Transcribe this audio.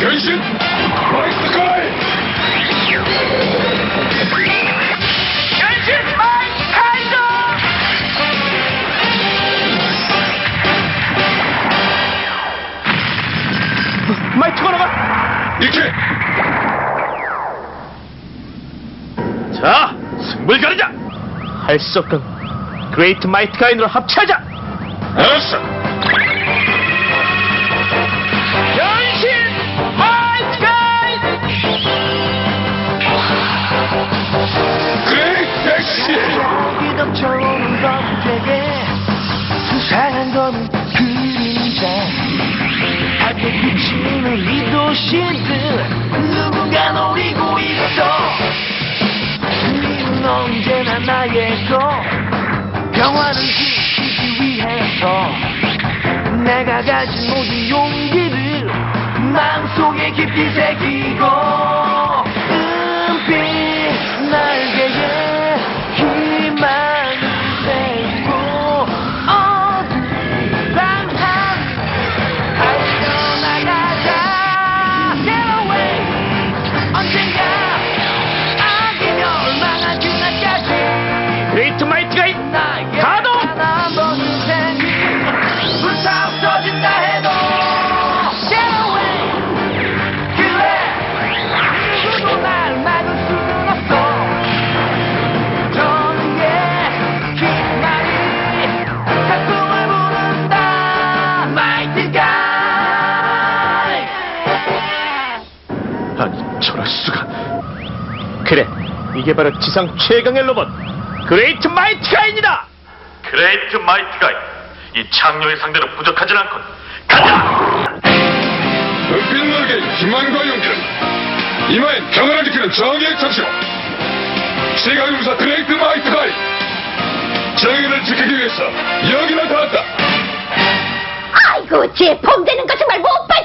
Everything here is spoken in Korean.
변신! 라이스 가이! 변신 마이 카이도 마이 투가나가! 이렇게! 자 승부를 가르자! 할수 없건 그레이트 마이트 가인으로 합체하자! 알았어! 이덤처럼 검색에 수상한 검은 그림자 하게 비치는 이 도시들 누군가 노리고 있어. 우리는 언제나 나의 것 평화를 지키기 위해서 내가 가진 모든 용기를 마음속에 깊이 새기고 저럴 수가. 그래, 이게 바로 지상 최강의 로봇 그레이트 마이트 가인이다. 그레이트 마이트가 이 창녀의 상대로 부족하진 않군. 가자! 은빛 날개의 희망과 용기는 이마엔 평화를 지키는 정의의 정신 최강의 용사 그레이트 마이트 가이 정의를 지키기 위해서 여기 나타났다 아이고 제 봄되는 거 정말 못 녀석을